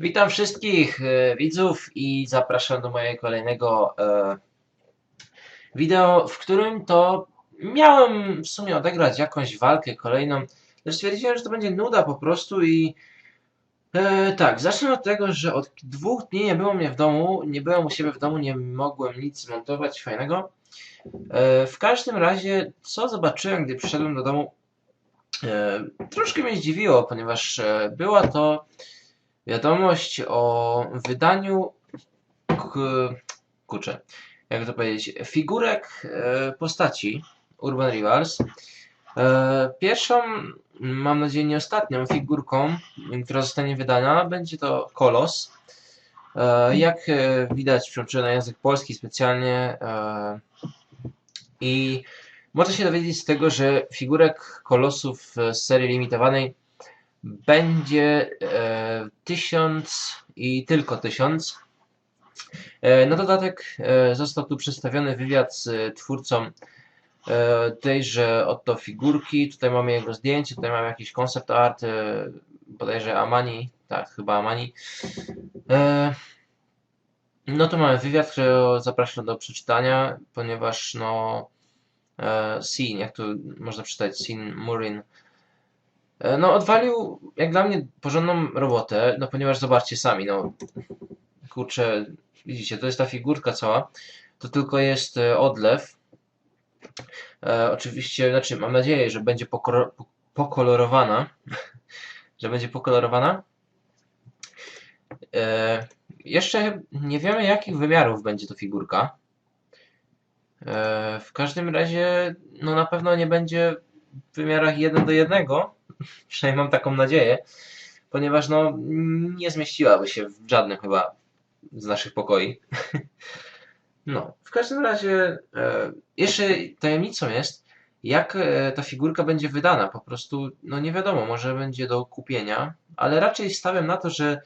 Witam wszystkich e, widzów i zapraszam do mojego kolejnego e, wideo, w którym to miałem w sumie odegrać jakąś walkę kolejną, lecz stwierdziłem, że to będzie nuda po prostu i e, tak, zacznę od tego, że od dwóch dni nie było mnie w domu, nie byłem u siebie w domu, nie mogłem nic montować fajnego. W każdym razie, co zobaczyłem, gdy przyszedłem do domu, troszkę mnie zdziwiło, ponieważ była to wiadomość o wydaniu kurczę, jak to powiedzieć, figurek e, postaci Urban Rivals. E, Pierwszą, mam nadzieję nie ostatnią figurką, która zostanie wydana, będzie to Kolos. E, Jak widać, przełączyłem na język polski specjalnie i można się dowiedzieć z tego, że figurek kolosów z serii limitowanej będzie e, tysiąc i tylko tysiąc. E, na dodatek e, został tu przedstawiony wywiad z twórcą tejże oto figurki. Tutaj mamy jego zdjęcie, tutaj mamy jakiś concept art, bodajże Amani, tak, chyba Amani. No to mamy wywiad, który zapraszam do przeczytania, ponieważ no Sin, jak tu można przeczytać, Sin Murin, No, odwalił, jak dla mnie, porządną robotę, no ponieważ zobaczcie sami, no, kurczę, widzicie, to jest ta figurka cała, to tylko jest e, odlew. E, oczywiście, znaczy, mam nadzieję, że będzie pokoro- po- pokolorowana, że będzie pokolorowana. E, jeszcze nie wiemy, jakich wymiarów będzie to figurka. E, w każdym razie, no na pewno nie będzie w wymiarach 1 do 1, przynajmniej mam taką nadzieję, ponieważ no nie zmieściłaby się w żadnym chyba z naszych pokoi. No, w każdym razie e, jeszcze tajemnicą jest, jak e, ta figurka będzie wydana. Po prostu, no nie wiadomo, może będzie do kupienia, ale raczej stawiam na to, że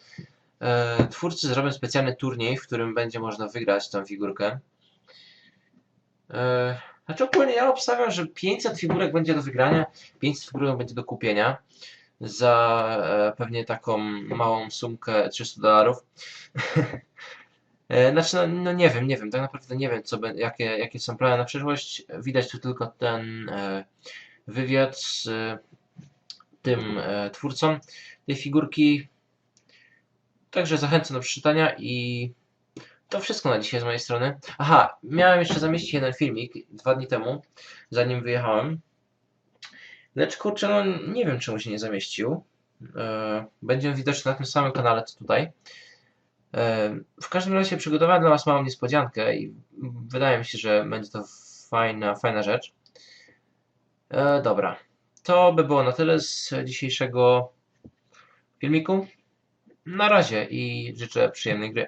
e, twórcy zrobią specjalny turniej, w którym będzie można wygrać tę figurkę. E, znaczy ogólnie ja obstawiam, że 500 figurek będzie do wygrania, 500 figurek będzie do kupienia za e, pewnie taką małą sumkę 300 dolarów. E, Znaczy, no, no nie wiem, nie wiem, tak naprawdę nie wiem, co, jakie, jakie są plany na przyszłość. Widać tu tylko ten e, wywiad z e, tym e, twórcą tej figurki. Także zachęcam do przeczytania i to wszystko na dzisiaj z mojej strony. Aha, miałem jeszcze zamieścić jeden filmik dwa dni temu, zanim wyjechałem. Lecz kurczę, no nie wiem czemu się nie zamieścił. E, Będzie on widoczny na tym samym kanale co tutaj. E, W każdym razie przygotowałem dla Was małą niespodziankę i wydaje mi się, że będzie to fajna, fajna rzecz. E, Dobra, to by było na tyle z dzisiejszego filmiku. Na razie i życzę przyjemnej gry.